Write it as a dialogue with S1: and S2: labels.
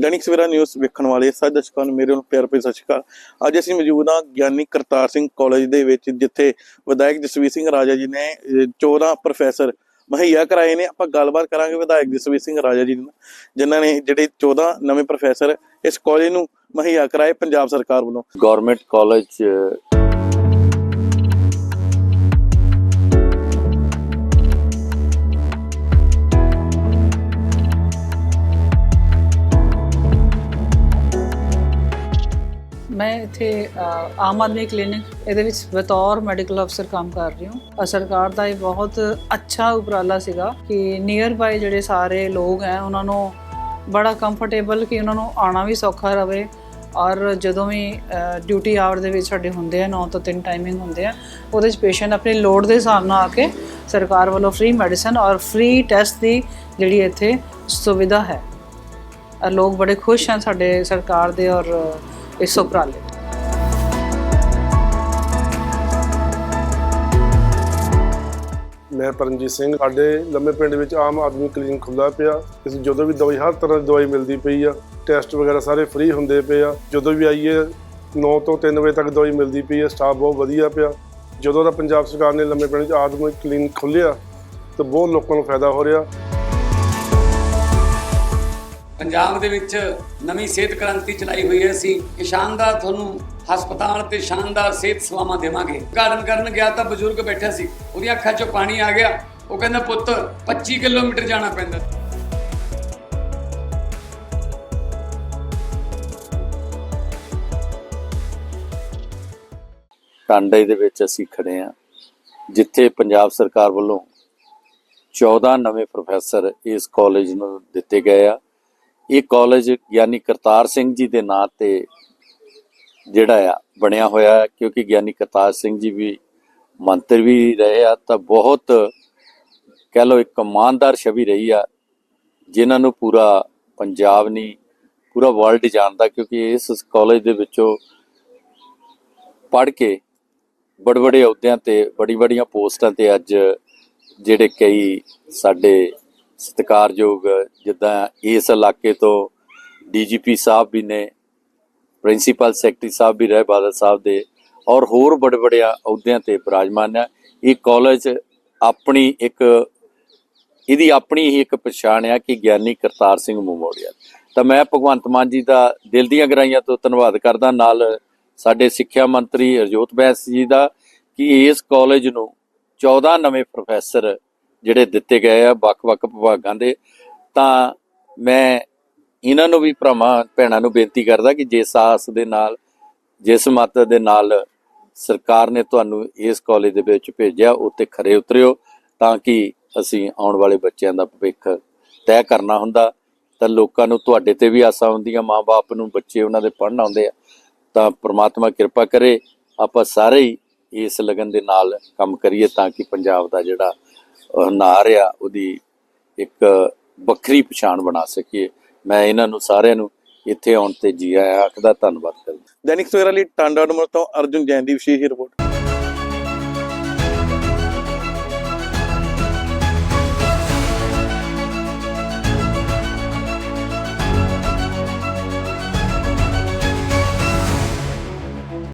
S1: Dainik Savera news ਵੇਖਣ ਵਾਲੇ ਸਾਰੇ ਦਰਸ਼ਕਾਂ ਨੂੰ ਮੇਰੇ ਵੱਲੋਂ ਪਿਆਰ ਭਰੀ ਸਤਿ ਸ਼੍ਰੀ ਅਕਾਲ। ਅੱਜ ਅਸੀਂ ਮੌਜੂਦ ਹਾਂ ਗਿਆਨੀ ਕਰਤਾਰ ਸਿੰਘ ਕਾਲਜ ਦੇ ਵਿੱਚ ਜਿੱਥੇ ਵਿਧਾਇਕ ਜਸਵੀਰ ਸਿੰਘ ਰਾਜਾ ਜੀ ਨੇ ਅਹ, 14 ਪ੍ਰੋਫੈਸਰ ਮੁਹੱਈਆ ਕਰਾਏ ਨੇ। ਆਪਾਂ ਗੱਲਬਾਤ ਕਰਾਂਗੇ ਵਿਧਾਇਕ ਜਸਵੀਰ ਸਿੰਘ ਰਾਜਾ ਜੀ ਨਾਲ ਜਿਨ੍ਹਾਂ ਨੇ ਜਿਹੜੇ 14 ਨਵੇਂ ਪ੍ਰੋਫੈਸਰ ਇਸ ਕਾਲਜ ਨੂੰ ਮੁਹੱਈਆ ਕਰਾਏ ਪੰਜਾਬ ਸਰਕਾਰ ਵੱਲੋਂ।
S2: ਗਵਰਨਮੈਂਟ ਕਾਲਜ
S3: ਮੈਂ ਇੱਥੇ ਆਮ ਆਦਮੀ ਕਲੀਨਿਕ ਇਹਦੇ ਵਿੱਚ ਬਤੌਰ ਮੈਡੀਕਲ ਅਫਸਰ ਕੰਮ ਕਰ ਰਹੀ ਹਾਂ। ਸਰਕਾਰ ਦਾ ਇਹ ਬਹੁਤ ਅੱਛਾ ਉਪਰਾਲਾ ਸੀਗਾ ਕਿ ਨੀਅਰ ਬਾਈ ਜਿਹੜੇ ਸਾਰੇ ਲੋਕ ਹੈ, ਉਹਨਾਂ ਨੂੰ ਬੜਾ ਕੰਫਰਟੇਬਲ ਕਿ ਉਹਨਾਂ ਨੂੰ ਆਉਣਾ ਵੀ ਸੌਖਾ ਰਵੇ ਔਰ ਜਦੋਂ ਵੀ ਡਿਊਟੀ ਆਵਰ ਦੇ ਵਿੱਚ ਸਾਡੇ ਹੁੰਦੇ ਆ 9 ਤੋਂ 3 ਟਾਈਮਿੰਗ ਹੁੰਦੇ ਆ, ਉਹਦੇ 'ਚ ਪੇਸ਼ੈਂਟ ਆਪਣੀ ਲੋੜ ਦੇ ਹਿਸਾਬ ਨਾਲ ਆ ਕੇ ਸਰਕਾਰ ਵੱਲੋਂ ਫ੍ਰੀ ਮੈਡੀਸਨ ਔਰ ਫ੍ਰੀ ਟੈਸਟ ਦੀ ਜਿਹੜੀ ਇੱਥੇ ਸੁਵਿਧਾ ਹੈ। ਲੋਕ ਬੜੇ ਖੁਸ਼ ਹਨ ਸਾਡੇ ਸਰਕਾਰ ਦੇ ਔਰ ਇਸ ਉਪਰਾਲੇ
S4: ਮੈਂ ਪਰਮਜੀਤ ਸਿੰਘ, ਸਾਡੇ ਲੰਮੇ ਪਿੰਡ ਵਿੱਚ ਆਮ ਆਦਮੀ ਕਲੀਨਿਕ ਖੁੱਲ੍ਹਾ ਪਿਆ। ਇਸ ਜਦੋਂ ਵੀ ਦਵਾਈ, ਹਰ ਤਰ੍ਹਾਂ ਦੀ ਦਵਾਈ ਮਿਲਦੀ ਪਈ ਆ। ਟੈਸਟ ਵਗੈਰਾ ਸਾਰੇ ਫ੍ਰੀ ਹੁੰਦੇ ਪਏ ਆ। ਜਦੋਂ ਵੀ ਆਈਏ 9 ਤੋਂ 3 ਵਜੇ ਤੱਕ ਦਵਾਈ ਮਿਲਦੀ ਪਈ ਆ। ਸਟਾਫ ਬਹੁਤ ਵਧੀਆ ਪਿਆ। ਜਦੋਂ ਦਾ ਪੰਜਾਬ ਸਰਕਾਰ ਨੇ ਲੰਮੇ ਪਿੰਡ 'ਚ ਆਦਮੀ ਕਲੀਨਿਕ ਖੋਲ੍ਹਿਆ, ਤਾਂ ਬਹੁਤ ਲੋਕਾਂ ਨੂੰ ਫਾਇਦਾ ਹੋ ਰਿਹਾ।
S5: ਪੰਜਾਬ ਦੇ ਵਿੱਚ ਨਵੀਂ ਸਿਹਤ ਕ੍ਰਾਂਤੀ ਚਲਾਈ ਹੋਈ ਹੈ। ਅਸੀਂ ਕਿ ਸ਼ਾਨਦਾਰ ਤੁਹਾਨੂੰ ਹਸਪਤਾਲ ਤੇ ਸ਼ਾਨਦਾਰ ਸਿਹਤ ਸੇਵਾਵਾਂ ਦੇਵਾਂਗੇ। ਕਾਰਨ ਕਰਨ ਗਿਆ ਤਾਂ ਬਜ਼ੁਰਗ ਬੈਠਾ ਸੀ। ਉਹਦੀਆਂ ਅੱਖਾਂ 'ਚੋਂ ਪਾਣੀ ਆ ਗਿਆ। ਉਹ ਕਹਿੰਦਾ, ਪੁੱਤ 25 ਕਿਲੋਮੀਟਰ ਜਾਣਾ ਪੈਂਦਾ
S2: ਟਾਂਡੇ ਦੇ ਵਿੱਚ ਅਸੀਂ ਖੜੇ ਆ ਜਿੱਥੇ ਪੰਜਾਬ ਸਰਕਾਰ ਵੱਲੋਂ 14 ਨਵੇਂ ਪ੍ਰੋਫੈਸਰ ਇਸ ਕਾਲਜ ਨੂੰ ਦਿੱਤੇ ਗਏ ਆ। ਇਹ ਕਾਲਜ ਗਿਆਨੀ ਕਰਤਾਰ ਸਿੰਘ ਜੀ ਦੇ ਨਾਂ ਤੇ ਜਿਹੜਾ ਆ, ਬਣਿਆ ਹੋਇਆ ਹੈ, ਕਿਉਂਕਿ ਗਿਆਨੀ ਕਰਤਾਰ ਸਿੰਘ ਜੀ ਵੀ ਮੰਤਰ ਵੀ ਰਹੇ ਆ, ਤਾਂ ਬਹੁਤ ਕਹਿ ਲਓ ਇੱਕ ਇਮਾਨਦਾਰ ਛਵੀ ਰਹੀ ਆ, ਜਿਨ੍ਹਾਂ ਨੂੰ ਪੂਰਾ ਪੰਜਾਬ ਨਹੀਂ ਪੂਰਾ ਵਰਲਡ ਜਾਣਦਾ, ਕਿਉਂਕਿ ਇਸ ਕਾਲਜ ਦੇ ਵਿੱਚੋਂ ਪੜ੍ਹ ਕੇ ਬੜੇ ਬੜੇ ਅਹੁਦਿਆਂ ਤੇ ਬੜੀ ਬੜੀਆਂ ਪੋਸਟਾਂ ਤੇ ਅੱਜ ਜਿਹੜੇ ਕਈ ਸਾਡੇ ਸਤਿਕਾਰਯੋਗ ਜਿੱਦਾਂ ਇਸ ਇਲਾਕੇ ਤੋਂ ਡੀਜੀਪੀ ਸਾਹਿਬ ਵੀ ਨੇ, ਪ੍ਰਿੰਸੀਪਲ ਸੈਕਟਰੀ ਸਾਹਿਬ ਵੀ ਰਹੇ, ਬਾਦਲ ਸਾਹਿਬ ਦੇ, ਔਰ ਹੋਰ ਬੜੇ ਬੜੇ ਅਹੁਦਿਆਂ ਤੇ ਬਿਰਾਜਮਾਨ ਹੈ ਇਹ ਕਾਲਜ ਆਪਣੀ ਇੱਕ, ਇਹਦੀ ਆਪਣੀ ਹੀ ਇੱਕ ਪਛਾਣ ਆ ਕਿ ਗਿਆਨੀ ਕਰਤਾਰ ਸਿੰਘ ਮੈਮੋਰੀਅਲ ਤਾਂ ਮੈਂ ਭਗਵੰਤ ਮਾਨ ਜੀ ਦਾ ਦਿਲ ਦੀਆਂ ਗਹਿਰਾਈਆਂ ਤੋਂ ਧੰਨਵਾਦ ਕਰਦਾ। ਨਾਲ ਸਾਡੇ ਸਿੱਖਿਆ ਮੰਤਰੀ ਹਰਜੋਤ ਬੈਂਸ ਜੀ ਦਾ ਕਿ ਇਸ ਕਾਲਜ ਨੂੰ 14 ਨਵੇਂ ਪ੍ਰੋਫੈਸਰ ਜਿਹੜੇ ਦਿੱਤੇ ਗਏ ਆ ਵੱਖ-ਵੱਖ ਵਿਭਾਗਾਂ ਦੇ, ਤਾਂ ਮੈਂ ਇਹਨਾਂ ਨੂੰ ਵੀ ਭਰਾਵਾਂ, ਭੈਣਾਂ ਨੂੰ ਬੇਨਤੀ ਕਰਦਾ ਕਿ ਜਿਸ ਆਸ ਦੇ ਨਾਲ ਜਿਸ ਮਤ ਦੇ ਨਾਲ ਸਰਕਾਰ ਨੇ ਤੁਹਾਨੂੰ ਇਸ ਕਾਲਜ ਦੇ ਵਿੱਚ ਭੇਜਿਆ ਉੱਤੇ ਖਰੇ ਉਤਰਿਓ ਤਾਂ ਕਿ ਅਸੀਂ ਆਉਣ ਵਾਲੇ ਬੱਚਿਆਂ ਦਾ ਭਵਿੱਖ ਤੈਅ ਕਰਨਾ ਹੁੰਦਾ। ਤਾਂ ਲੋਕਾਂ ਨੂੰ ਤੁਹਾਡੇ ਤੇ ਵੀ ਆਸਾਂ ਹੁੰਦੀਆਂ ਮਾਪੇ ਨੂੰ ਬੱਚੇ ਉਹਨਾਂ ਦੇ ਪੜ੍ਹਨ ਆਉਂਦੇ ਆ। ਤਾਂ ਪ੍ਰਮਾਤਮਾ ਕਿਰਪਾ ਕਰੇ, ਆਪਾਂ ਸਾਰੇ ਹੀ ਇਸ ਲਗਨ ਦੇ ਨਾਲ ਕੰਮ ਕਰੀਏ ਤਾਂ ਕਿ ਪੰਜਾਬ ਦਾ ਜਿਹੜਾ ਅਹ, ਨਾਰ ਆ ਉਹਦੀ ਇੱਕ ਵੱਖਰੀ ਪਛਾਣ ਬਣਾ ਸਕੀਏ। ਮੈਂ ਇਹਨਾਂ ਨੂੰ ਸਾਰਿਆਂ ਨੂੰ ਇੱਥੇ ਆਉਣ ਤੇ ਜੀ ਆਇਆਂ ਆਖਦਾ ਧੰਨਵਾਦ ਕਰਦਾ।
S1: ਦੈਨਿਕ ਸਵੇਰਾ ਲਈ ਟਾਂਡਾ ਨੰਬਰ ਤੋਂ ਅਰਜੁਨ ਜੈਨ ਦੀ ਵਿਸ਼ੇਸ਼ ਰਿਪੋਰਟ।